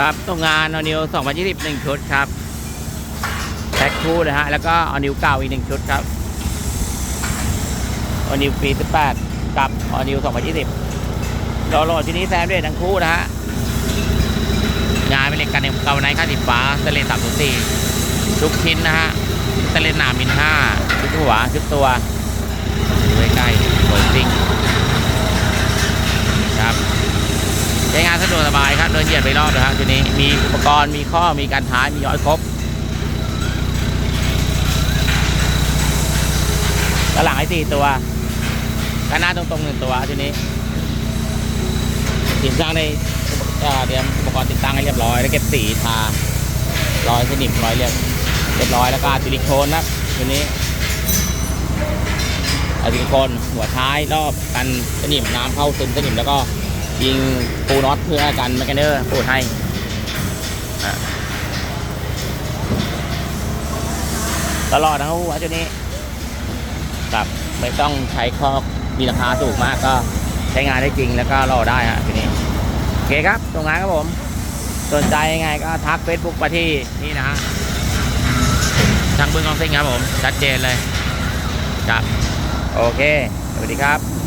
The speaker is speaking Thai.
ครับตรงงานอนิว2020หนึ่งชุดครับแพ็คคู่นะฮะ แล้วก็อนิวเก่าอีกหนึ่งชุดครับอนิวปี 18 กับอนิว2020เราโหลดที่นี้แซมด้วยทั้งคู่นะฮะ งานเป็นเหล็กกันเองเกาไนค่าสีฟ้าสเลนสามสี่ทุกชิ้นนะฮะสเลนหนามินห้าชุดหัวชุดตัวดูใกล้ๆสวยจริงครับ ใช้งานสะด วกสบายครับเดินเหยียดไปรอบนะฮะทีนี้มีอุปกรณ์มีข้อมีการท้ายมีย้อยครบกระหลังให้สี่ตัวกระหน้าตรงๆหนึ่งตัวทีนี้ทีมช่างได้เอ่อเตรียมอุปกรณ์ติดตั้งให้เรียบร้อย แล้วเก็บสีทาร้อยสนิมร้อยเรียบเรียบร้อยแล้วก็ซิลิโคนนะครับทีนี้ซิลิโคนหัวท้ายรอบกันสนิมน้ำเข้าซึมสนิมแล้วก็ ยิงปูน็อตเพื่อกันแมกกาเนอร์ปูดให้ตลอดนะครับหัวจุดนี้ครับไม่ต้องใช้ข้อมีราคาสูงมากก็ใช้งานได้จริงแล้วก็รอได้ฮะทีนี้โอเคครับตรงงานครับผม สนใจยังไงก็ทักเฟซบุ๊กมาที่นี่นะฮะทางบึงกองซิ่งครับผม ชัดเจนเลยครับโอเค สวัสดีครับ